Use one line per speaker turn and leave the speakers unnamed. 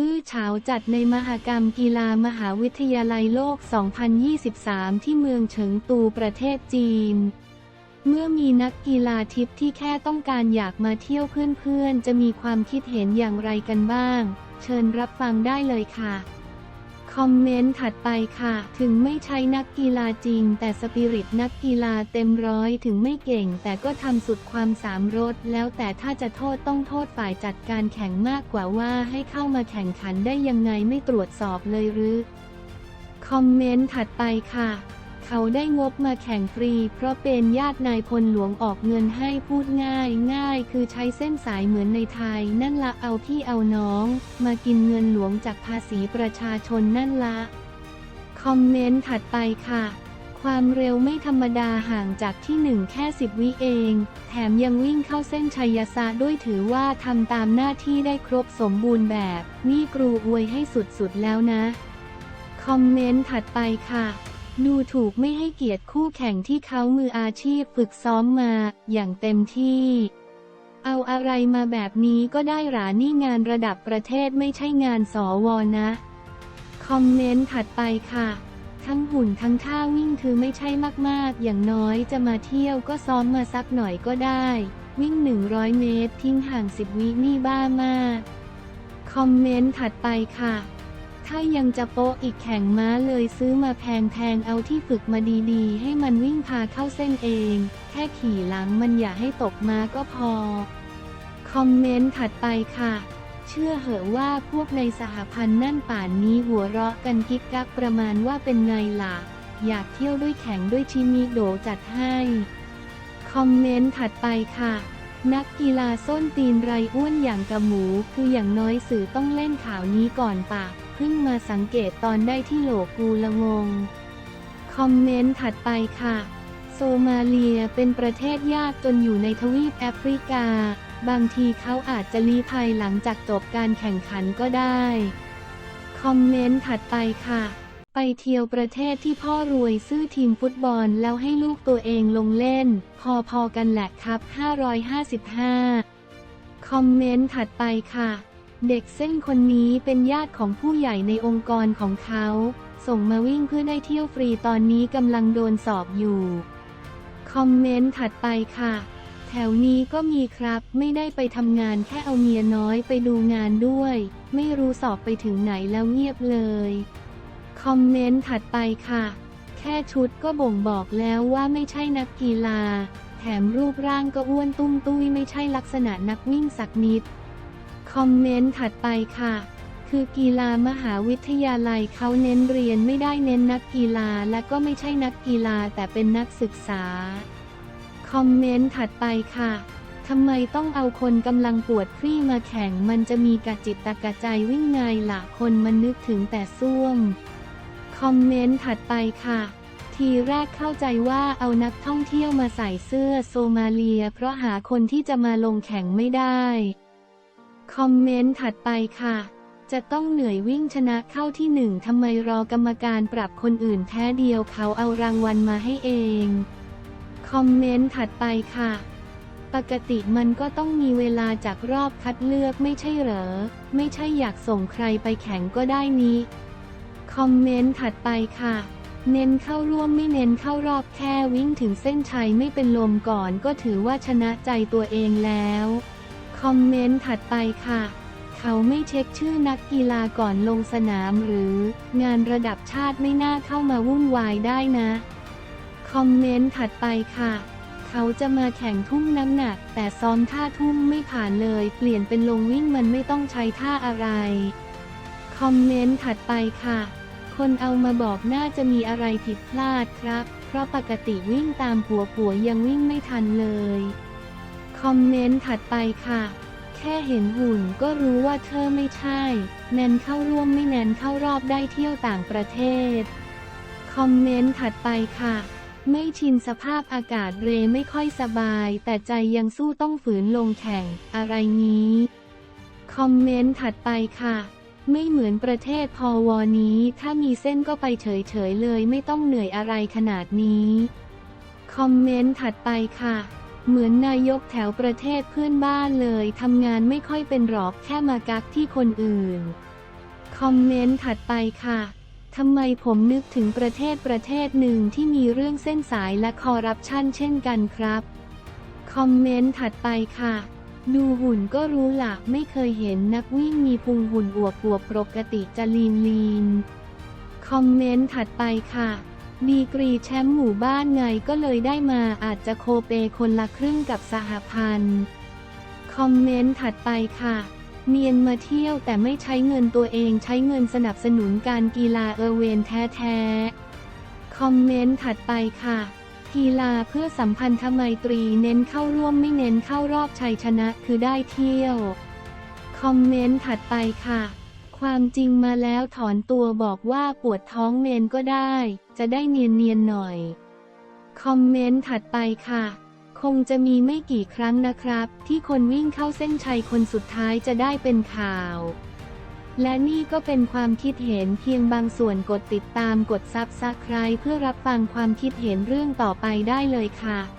อื้อฉาจัดในมหกรรมกีฬามหาวิทยาลัยโลก 2023 ที่เมืองเฉิงตูประเทศจีน เมื่อมีนักกีฬาทิพย์ที่แค่ต้องการอยากมาเที่ยวเพื่อนๆ จะมีความคิดเห็นอย่างไรกันบ้าง เชิญรับฟังได้เลยค่ะ คอมเมนต์ถัดไปค่ะ ถึงไม่ใช่นักกีฬาจริง แต่สปิริตนักกีฬาเต็มร้อยถึงไม่เก่ง แต่ก็ทำสุดความสามรถ แล้วแต่ถ้าจะโทษต้องโทษฝ่ายจัดการแข่งมากกว่าว่าให้เข้ามาแข่งขันได้ยังไงไม่ตรวจสอบเลยหรือ คอมเมนต์ถัดไปค่ะ เขาได้งบมาแข่งฟรี เพราะเป็นญาตินายพลหลวงออกเงินให้พูดง่ายง่ายคือใช้เส้นสายเหมือนในไทย นั่นละเอาพี่เอาน้อง มากินเงินหลวงจากภาษีประชาชนนั่นละ คอมเมนต์ถัดไปค่ะ ความเร็วไม่ธรรมดาห่างจากที่หนึ่งแค่สิบวิเอง แถมยังวิ่งเข้าเส้นชัยสะด้วยถือว่าทำตามหน้าที่ได้ครบสมบูรณ์แบบ นี่ครูอวยให้สุดๆแล้วนะ คอมเมนต์ถัดไปค่ะ ดูถูกไม่ให้เกียรติคู่แข่งที่เขามืออาชีพฝึกซ้อมมาอย่างเต็มที่ เอาอะไรมาแบบนี้ก็ได้หรานี่งานระดับประเทศไม่ใช่งานสอวอนะ คอมเมนต์ถัดไปค่ะ ทั้งหุ่นทั้งท่าวิ่งคือไม่ใช่มากๆ อย่างน้อยจะมาเที่ยวก็ซ้อมมาสักหน่อยก็ได้ วิ่ง 100 เมตร ทิ้งห่าง 10 วินี่บ้ามาก คอมเมนต์ถัดไปค่ะ ถ้ายังจะโป๊ะอีกแข่งม้าเลยซื้อมาแพงๆเอาที่ฝึกมาดีๆ ให้มันวิ่งพาเข้าเส้นเอง แค่ขี่หลังมันอย่าให้ตกม้าก็พอ คอมเมนต์ถัดไปค่ะ เชื่อเหอะว่าพวกในสหพันธ์นั่นป่านนี้หัวเราะกันกิ๊กกักประมาณว่าเป็นไงล่ะ อยากเที่ยวด้วยแข่งด้วยชิมิโดจัดให้ คอมเมนต์ถัดไปค่ะนักกีฬาส้นตีนไรอ้วนอย่างกระหมู คืออย่างน้อยสื่อต้องเล่นข่าวนี้ก่อนปะ เพิ่งมาสังเกตตอนได้ที่โหลกูละงง คอมเมนต์ถัดไปค่ะ โซมาเลียเป็นประเทศยากจนอยู่ในทวีปแอฟริกา บางทีเขาอาจจะลี้ภัยหลังจากจบการแข่งขันก็ได้ คอมเมนต์ถัดไปค่ะ ไปเที่ยวประเทศที่พ่อรวยซื้อทีมฟุตบอลแล้วให้ลูกตัวเองลงเล่น พอๆกันแหละครับ 555 คอมเมนต์ถัดไปค่ะ เด็กเส้นคนนี้เป็นญาติของผู้ใหญ่ในองค์กรของเขา ส่งมาวิ่งเพื่อได้เที่ยวฟรีตอนนี้กำลังโดนสอบอยู่ คอมเมนต์ถัดไปค่ะ แถวนี้ก็มีครับ ไม่ได้ไปทำงานแค่เอาเมียน้อยไปดูงานด้วย ไม่รู้สอบไปถึงไหนแล้วเงียบเลย คอมเมนต์ถัดไปค่ะ แค่ชุดก็บ่งบอกแล้วว่าไม่ใช่นักกีฬา แถมรูปร่างก็อ้วนตุ้มตุ้ยไม่ใช่ลักษณะนักวิ่งสักนิด คอมเมนต์ถัดไปค่ะ คือกีฬามหาวิทยาลัยเขาเน้นเรียนไม่ได้เน้นนักกีฬาและก็ไม่ใช่นักกีฬาแต่เป็นนักศึกษา คอมเมนต์ถัดไปค่ะทำไมต้องเอาคนกำลังปวดคลี่มาแข่งมันจะมีกระจิตตะกะใจวิ่งไงล่ะคนมันนึกถึงแต่ส้วม คอมเมนต์ถัดไปค่ะ ทีแรกเข้าใจว่าเอานักท่องเที่ยวมาใส่เสื้อโซมาเลีย เพราะหาคนที่จะมาลงแข่งไม่ได้ คอมเมนต์ถัดไปค่ะ จะต้องเหนื่อยวิ่งชนะเข้าที่หนึ่งทำไมรอกรรมการปรับคนอื่นแท้เดียวเขาเอารางวัลมาให้เอง คอมเมนต์ถัดไปค่ะ ปกติมันก็ต้องมีเวลาจากรอบคัดเลือกไม่ใช่เหรอ ไม่ใช่อยากส่งใครไปแข่งก็ได้นี้ คอมเมนต์ถัดไปค่ะ เน้นเข้าร่วมไม่เน้นเข้ารอบแค่วิ่งถึงเส้นชัยไม่เป็นลมก่อนก็ถือว่าชนะใจตัวเองแล้ว คอมเมนต์ถัดไปค่ะ เขาไม่เช็คชื่อนักกีฬาก่อนลงสนามหรือ งานระดับชาติไม่น่าเข้ามาวุ่นวายได้นะ คอมเมนต์ถัดไปค่ะ เขาจะมาแข่งทุ่มน้ำหนัก แต่ซ้อมท่าทุ่มไม่ผ่านเลย เปลี่ยนเป็นลงวิ่งมันไม่ต้องใช้ท่าอะไร คอมเมนต์ถัดไปค่ะคนเอามาบอกน่าจะมีอะไรผิดพลาดครับ เพราะปกติวิ่งตามผัวผัวยังวิ่งไม่ทันเลย คอมเมนต์ถัดไปค่ะ แค่เห็นหุ่นก็รู้ว่าเธอไม่ใช่ แนนเข้าร่วมไม่แนนเข้ารอบได้เที่ยวต่างประเทศ คอมเมนต์ถัดไปค่ะ ไม่ชินสภาพอากาศเรไม่ค่อยสบาย แต่ใจยังสู้ต้องฝืนลงแข่ง อะไรนี้ คอมเมนต์ถัดไปค่ะไม่เหมือนประเทศพอวอนี้ ถ้ามีเส้นก็ไปเฉยๆเลยไม่ต้องเหนื่อยอะไรขนาดนี้ คอมเมนต์ถัดไปค่ะ เหมือนนายกแถวประเทศเพื่อนบ้านเลยทำงานไม่ค่อยเป็นหรอกแค่มากักที่คนอื่น คอมเมนต์ถัดไปค่ะทำไมผมนึกถึงประเทศประเทศหนึ่งที่มีเรื่องเส้นสายและคอร์รัปชันเช่นกันครับ คอมเมนต์ถัดไปค่ะ ดูหุ่นก็รู้หลักไม่เคยเห็นนักวิ่งมีพุงหุ่นอวบอวบปกติจะลีนลีน คอมเมนต์ถัดไปค่ะ ดีกรีแชมป์หมู่บ้านไงก็เลยได้มาอาจจะโคเปคนละครึ่งกับสหพันธ์ คอมเมนต์ถัดไปค่ะ เนียนมาเที่ยวแต่ไม่ใช้เงินตัวเองใช้เงินสนับสนุนการกีฬาเออเวนแท้ๆ คอมเมนต์ถัดไปค่ะกีฬาเพื่อสัมพันธไมตรีเน้นเข้าร่วมไม่เน้นเข้ารอบชัยชนะคือได้เที่ยว คอมเมนต์ถัดไปค่ะ ความจริงมาแล้วถอนตัวบอกว่าปวดท้องเมนก็ได้ จะได้เนียนๆหน่อย คอมเมนต์ถัดไปค่ะ คงจะมีไม่กี่ครั้งนะครับ ที่คนวิ่งเข้าเส้นชัยคนสุดท้ายจะได้เป็นข่าว และนี่ก็เป็นความคิดเห็นเพียงบางส่วนกดติดตามกดซับสไคร b เพื่อรับฟังความคิดเห็นเรื่องต่อไปได้เลยค่ะ